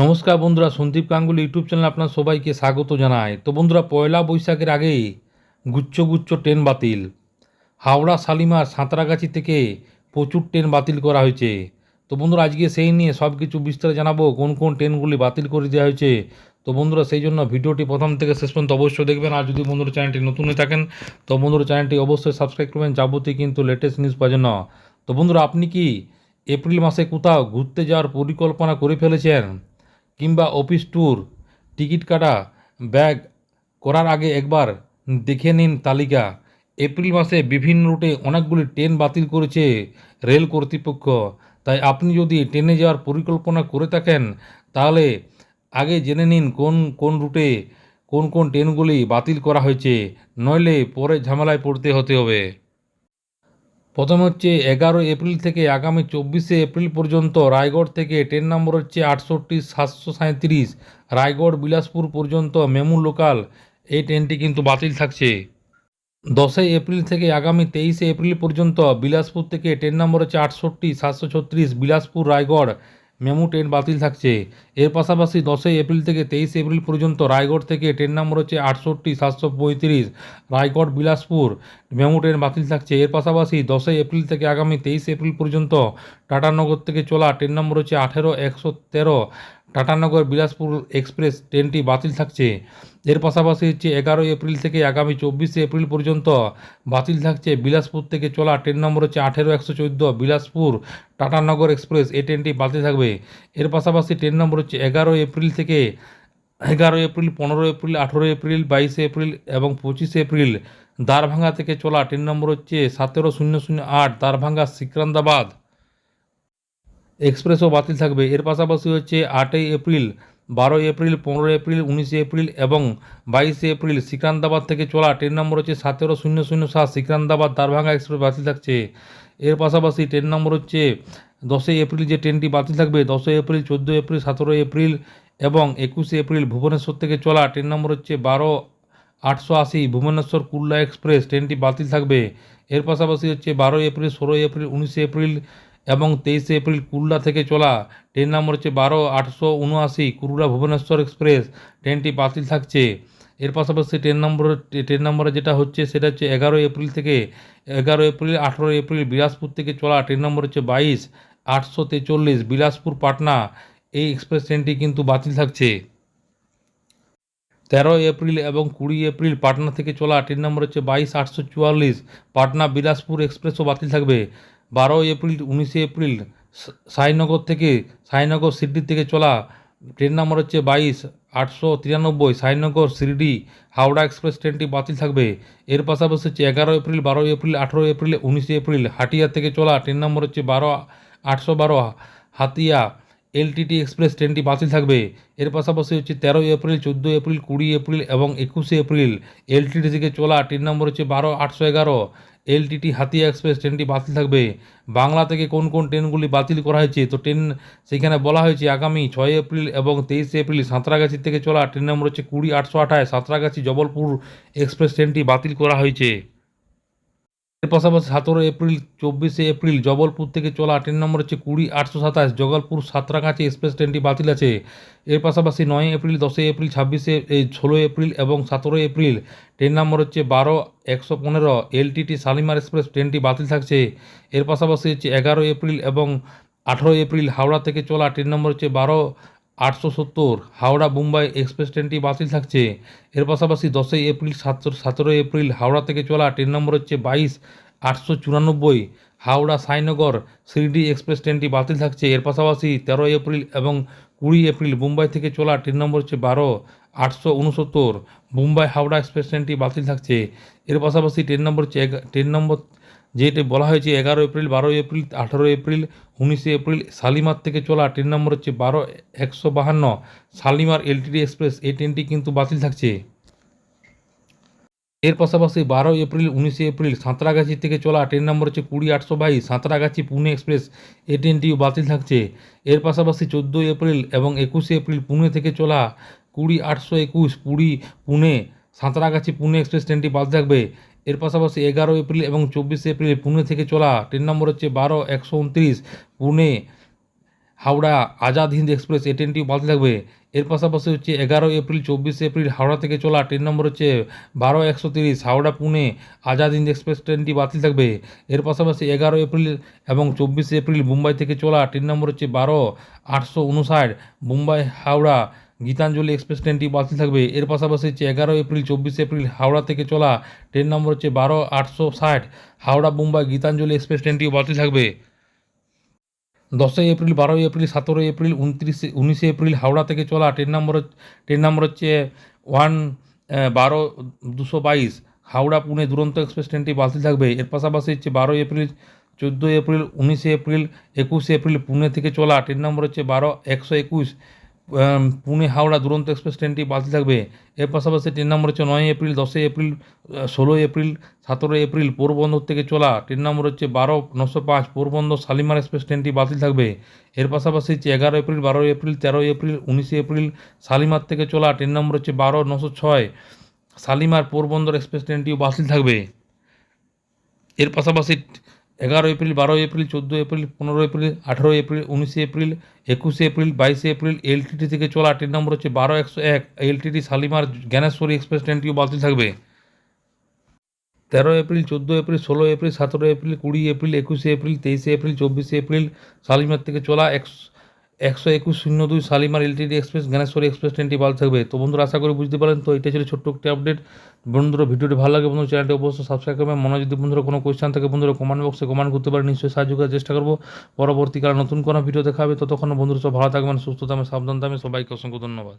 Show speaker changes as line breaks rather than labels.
নমস্কার বন্ধুরা, Sandeep Ganguly YouTube channel আপনার সবাইকে স্বাগত জানাই। তো বন্ধুরা, পয়লা বৈশাখের আগে গুচ্ছ গুচ্ছ ট্রেন বাতিল। হাওড়া, শালিমার, সাঁতরাগাছি থেকে প্রচুর ট্রেন বাতিল করা হয়েছে। তো বন্ধুরা, আজকে সেই নিয়ে সব কিছু বিস্তারে জানাব, কোন কোন ট্রেনগুলি বাতিল করে দেওয়া হয়েছে। তো বন্ধুরা, সেই জন্য ভিডিওটি প্রথম থেকে শেষ পর্যন্ত অবশ্যই দেখবেন। আর যদি বন্ধুরা চ্যানেলটি নতুন হয়ে থাকেন, তো বন্ধুরা, চ্যানেলটি অবশ্যই সাবস্ক্রাইব করবেন। যাবতীয় কিন্তু লেটেস্ট নিউজ পাওয়ার জন্য। তো বন্ধুরা, আপনি কি এপ্রিল মাসে কোথাও ঘুরতে যাওয়ার পরিকল্পনা করে ফেলেছেন? কিংবা অফিস ট্যুর, টিকিট কাটা, ব্যাগ করার আগে একবার দেখে নিন তালিকা। এপ্রিল মাসে বিভিন্ন রুটে অনেকগুলি ট্রেন বাতিল করেছে রেল কর্তৃপক্ষ। তাই আপনি যদি ট্রেনে যাওয়ার পরিকল্পনা করে থাকেন, তাহলে আগে জেনে নিন কোন কোন রুটে কোন কোন ট্রেনগুলি বাতিল করা হয়েছে। নইলে পরে ঝামেলায় পড়তে হতে হবে। প্রথম হচ্ছে এগারো এপ্রিল থেকে আগামী চব্বিশে এপ্রিল পর্যন্ত রায়গড় থেকে ট্রেন নম্বর হচ্ছে আটষট্টি সাতশো সাঁত্রিশ রায়গড় বিলাসপুর পর্যন্ত মেমু লোকাল। এই ট্রেনটি কিন্তু বাতিল থাকছে। দশই এপ্রিল থেকে আগামী তেইশে এপ্রিল পর্যন্ত বিলাসপুর থেকে ট্রেন নম্বর হচ্ছে আটষট্টি সাতশো ছত্রিশ বিলাসপুর রায়গড় মেমু ট্রেন বাতিল থাকছে। এর পাশাপাশি দশই এপ্রিল থেকে তেইশ এপ্রিল পর্যন্ত রায়গড় থেকে ট্রেন নম্বর হচ্ছে আটষট্টি সাতশো পঁয়ত্রিশ, রায়গড় বিলাসপুর মেমু ট্রেন বাতিল থাকছে। এর পাশাপাশি দশই এপ্রিল থেকে আগামী তেইশ এপ্রিল পর্যন্ত টাটানগর থেকে চলা ট্রেন নম্বর হচ্ছে আঠেরো, একশো তেরো টাটানগর বিলাসপুর এক্সপ্রেস ট্রেনটি বাতিল থাকছে। এর পাশাপাশি হচ্ছে এগারোই এপ্রিল থেকে আগামী চব্বিশে এপ্রিল পর্যন্ত বাতিল থাকছে বিলাসপুর থেকে চলা ট্রেন নম্বর হচ্ছে আঠেরো একশো চোদ্দ বিলাসপুর টাটানগর এক্সপ্রেস। এই ট্রেনটি বাতিল থাকবে। এর পাশাপাশি ট্রেন নম্বর হচ্ছে এগারোই এপ্রিল থেকে এগারো এপ্রিল পনেরো এপ্রিল আঠেরো এপ্রিল, বাইশে এপ্রিল এবং পঁচিশে এপ্রিল দ্বারভাঙ্গা থেকে চলা ট্রেন নম্বর হচ্ছে সতেরো শূন্য শূন্য আট দ্বারভাঙ্গা সিকন্দাবাদ। এক্সপ্রেসও বাতিল থাকবে। এর পাশাপাশি হচ্ছে আটই এপ্রিল, বারোই এপ্রিল, পনেরোই এপ্রিল, উনিশে এপ্রিল এবং বাইশে এপ্রিল সিকান্দাবাদ থেকে চলা ট্রেন নম্বর হচ্ছে সতেরো শূন্য শূন্য সাত সিকান্দাবাদ দারভাঙ্গা এক্সপ্রেস বাতিল থাকছে। এর পাশাপাশি ট্রেন নম্বর হচ্ছে দশই এপ্রিল যে ট্রেনটি বাতিল থাকবে, দশই এপ্রিল, চোদ্দোই এপ্রিল, সতেরোই এপ্রিল এবং একুশে এপ্রিল ভুবনেশ্বর থেকে চলা ট্রেন নম্বর হচ্ছে বারো আটশো আশি ভুবনেশ্বর কুল্লা এক্সপ্রেস ট্রেনটি বাতিল থাকবে। এর পাশাপাশি হচ্ছে বারোই এপ্রিল, ষোলোই এপ্রিল, উনিশে এপ্রিল এবং তেইশে এপ্রিল কুল্লা থেকে চলা ট্রেন নম্বর হচ্ছে বারো আটশো উনআশি কুরুলা ভুবনেশ্বর এক্সপ্রেস, ট্রেনটি বাতিল থাকছে। এর পাশাপাশি ট্রেন নম্বর ট্রেন নম্বরে যেটা হচ্ছে সেটা হচ্ছে এগারোই এপ্রিল থেকে এগারো এপ্রিল, আঠেরোই এপ্রিল বিলাসপুর থেকে চলা ট্রেন নম্বর হচ্ছে বাইশ আটশো তেচল্লিশ বিলাসপুর পাটনা। এই এক্সপ্রেস ট্রেনটি কিন্তু বাতিল থাকছে। তেরোই এপ্রিল এবং কুড়ি এপ্রিল পাটনা থেকে চলা ট্রেন নম্বর হচ্ছে বাইশ আটশো চুয়াল্লিশ পাটনা বিলাসপুর এক্সপ্রেসও বাতিল থাকবে। বারোই এপ্রিল উনিশে এপ্রিল সাইনগর থেকে, সাইনগর শিরডি থেকে চলা ট্রেন নম্বর হচ্ছে বাইশ, আটশো তিরানব্বই, সাইনগর শিরডি হাওড়া এক্সপ্রেস ট্রেনটি বাতিল থাকবে। এর পাশাপাশি হচ্ছে এগারো এপ্রিল, বারোই এপ্রিল আঠেরোই এপ্রিল, উনিশে এপ্রিল, হাটিয়া থেকে চলা ট্রেন নম্বর হচ্ছে বারো, আটশো বারো, হাতিয়া, এলটিটি এক্সপ্রেস ট্রেনটি বাতিল থাকবে। এর পাশাপাশি হচ্ছে তেরোই এপ্রিল চোদ্দ এপ্রিল, কুড়ি এপ্রিল এবং একুশে এপ্রিল, এলটিটি থেকে চলা ট্রেন নম্বর হচ্ছে বারো, আটশো এগারো এলটিটি হাতিয়া এক্সপ্রেস ট্রেনটি বাতিল থাকবে। বাংলা থেকে কোন কোন ট্রেনগুলি বাতিল করা হয়েছে? তো ট্রেন সেখানে বলা হয়েছে, আগামী ছয় এপ্রিল এবং তেইশে এপ্রিল সাঁতরাগাছি থেকে চলা। ট্রেন নম্বর হচ্ছে কুড়ি আটশো আঠাশ সাঁতরাগাছি জবলপুর এক্সপ্রেস ট্রেনটি বাতিল করা হয়েছে। এর পাশাপাশি সতেরো এপ্রিল, চব্বিশে এপ্রিল জবলপুর থেকে চলা ট্রেন নম্বর হচ্ছে কুড়ি আটশো সাতাশ, জগলপুর সাঁতরাগাছি এক্সপ্রেস ট্রেনটি বাতিল আছে। এর পাশাপাশি নয় এপ্রিল, দশই এপ্রিল, ছাব্বিশে, এই ষোলোই এপ্রিল এবং সতেরোই এপ্রিল ট্রেন নম্বর হচ্ছে বারো একশো পনেরো এলটিটি শালিমার এক্সপ্রেস ট্রেনটি বাতিল থাকছে। এর পাশাপাশি হচ্ছে এগারোই এপ্রিল এবং আঠেরোই এপ্রিল হাওড়া থেকে চলা ট্রেন নম্বর হচ্ছে বারো আটশো সত্তর, হাওড়া মুম্বাই এক্সপ্রেস ট্রেনটি বাতিল থাকছে। এর পাশাপাশি দশই এপ্রিল সতেরো সতেরোই এপ্রিল হাওড়া থেকে চলা ট্রেন নম্বর হচ্ছে বাইশ, আটশো চুরানব্বই, হাওড়া সাইনগর শিরডি এক্সপ্রেস ট্রেনটি বাতিল থাকছে। এর পাশাপাশি তেরোই এপ্রিল এবং কুড়ি এপ্রিল মুম্বাই থেকে চলা ট্রেন নম্বর হচ্ছে বারো, আটশো উনসত্তর, মুম্বাই হাওড়া এক্সপ্রেস ট্রেনটি বাতিল থাকছে। এর পাশাপাশি ট্রেন নম্বর হচ্ছে ট্রেন নম্বর যেটি বলা হয়েছে এগারো এপ্রিল বারোই এপ্রিল আঠারোই এপ্রিল, উনিশে এপ্রিল, শালিমার থেকে চলা ট্রেন নম্বর হচ্ছে বারো একশো বাহান্ন, শালিমার এলটিডি এক্সপ্রেস, এই ট্রেনটি কিন্তু বাতিল থাকছে। এর পাশাপাশি বারোই এপ্রিল, উনিশে এপ্রিল, সাঁতরাগাছি থেকে চলা ট্রেন নম্বর হচ্ছে কুড়ি আটশো বাইশ, সাঁতরাগাছি পুনে এক্সপ্রেস, এই ট্রেনটিও বাতিল থাকছে। এর পাশাপাশি চোদ্দোই এপ্রিল এবং একুশে এপ্রিল পুনে থেকে চলা কুড়ি আটশো একুশ, পুরী, পুনে, সাঁতরাগাছি পুনে এক্সপ্রেস ট্রেনটি বাতিল থাকবে। এর পাশাপাশি এগারো এপ্রিল এবং চব্বিশে এপ্রিল পুনে থেকে চলা ট্রেন নম্বর হচ্ছে বারো, একশো উনত্রিশ, পুনে, হাওড়া, আজাদ হিন্দ এক্সপ্রেস, এই ট্রেনটিও বাতিল থাকবে। এর পাশাপাশি হচ্ছে এগারো এপ্রিল, চব্বিশে এপ্রিল হাওড়া থেকে চলা ট্রেন নম্বর হচ্ছে বারো, একশো তিরিশ, হাওড়া, পুনে, আজাদ হিন্দ এক্সপ্রেস ট্রেনটি বাতিল থাকবে। এর পাশাপাশি এগারো এপ্রিল এবং চব্বিশে এপ্রিল মুম্বাই থেকে চলা ট্রেন নম্বর হচ্ছে বারো, আটশো উনষাট, মুম্বাই, হাওড়া গীতাঞ্জলি এক্সপ্রেস ট্রেনটি বাতিল থাকবে। এর পাশাপাশি হচ্ছে এগারো এপ্রিল, চব্বিশে এপ্রিল হাওড়া থেকে চলা ট্রেন নম্বর হচ্ছে বারো আটশো ষাট। হাওড়া, মুম্বাই, গীতাঞ্জলি এক্সপ্রেস ট্রেনটিও বাতিল থাকবে। দশই এপ্রিল, বারোই এপ্রিল, সতেরোই এপ্রিল, উনত্রিশে, উনিশে এপ্রিল হাওড়া থেকে চলা ট্রেন নম্বর ট্রেন নম্বর হচ্ছে ওয়ান বারো দুশো বাইশ। হাওড়া, পুনে দুরন্ত এক্সপ্রেস ট্রেনটি বাতিল থাকবে। এর পাশাপাশি হচ্ছে বারোই এপ্রিল, চোদ্দোই এপ্রিল, উনিশে এপ্রিল, একুশে এপ্রিল পুনে থেকে চলা ট্রেন নম্বর হচ্ছে বারো একশো একুশ। পুনে হাওড়া দুরন্ত এক্সপ্রেস ট্রেনটি বাতিল থাকবে। এর পাশাপাশি ট্রেন নম্বর হচ্ছে নয় এপ্রিল দশই এপ্রিল ষোলোই এপ্রিল সতেরোই এপ্রিল পোরবন্দর থেকে চলা। ট্রেন নম্বর হচ্ছে বারো, নশো পাঁচ পোরবন্দর শালিমার এক্সপ্রেস ট্রেনটি বাতিল থাকবে। এর পাশাপাশি হচ্ছে এগারো এপ্রিল বারোই এপ্রিল তেরোই এপ্রিল, উনিশে এপ্রিল শালিমার থেকে চলা। ট্রেন নম্বর হচ্ছে বারো, নশো ছয় শালিমার পোরবন্দর এক্সপ্রেস ট্রেনটিও বাতিল থাকবে। এর পাশাপাশি এগারো এপ্রিল, বারো এপ্রিল, চোদ্দ এপ্রিল, পনেরো এপ্রিল, আঠেরো এপ্রিল, উনিশে এপ্রিল, একুশে এপ্রিল, বাইশে এপ্রিল, এলটিটি থেকে চলা ট্রেন নম্বর হচ্ছে বারো একশো এক, এলটিটি শালিমার জ্ঞানেশ্বরী এক্সপ্রেস ট্রেনটিও বাতিল থাকবে। তেরো এপ্রিল, চোদ্দ এপ্রিল, ষোলো এপ্রিল, সতেরো এপ্রিল, কুড়ি এপ্রিল, একুশে এপ্রিল, তেইশে এপ্রিল, চব্বিশে এপ্রিল, শালিমার থেকে চলা একশো একশো একুশ শূন্য দুই Shalimar L T D express, Dnyaneshwari express ট্রেনটি ভালো থাকবে। তো বন্ধুরা, আশা করি বুঝতে পারেন তো এটা ছিল ছোট্ট একটি আপডেট। বন্ধুরা, ভিডিওটি ভালো লাগে বন্ধু চ্যানেলটি অবশ্যই সাবস্ক্রাইব করবেন। মনে যদি বন্ধুরা কোনো কোয়েশ্চেন থাকে, বন্ধুরা কমেন্ট বক্সে কমেন্ট করতে পারেন। নিশ্চয়ই সাহায্য করার চেষ্টা করব। পরবর্তীকালে নতুন কোনো ভিডিও দেখাবে ততক্ষণ বন্ধুরা সব ভালো থাকবেন, সুস্থ থাকবেন, সাবধান থাকবেন। সবাইকে অসংখ্য ধন্যবাদ।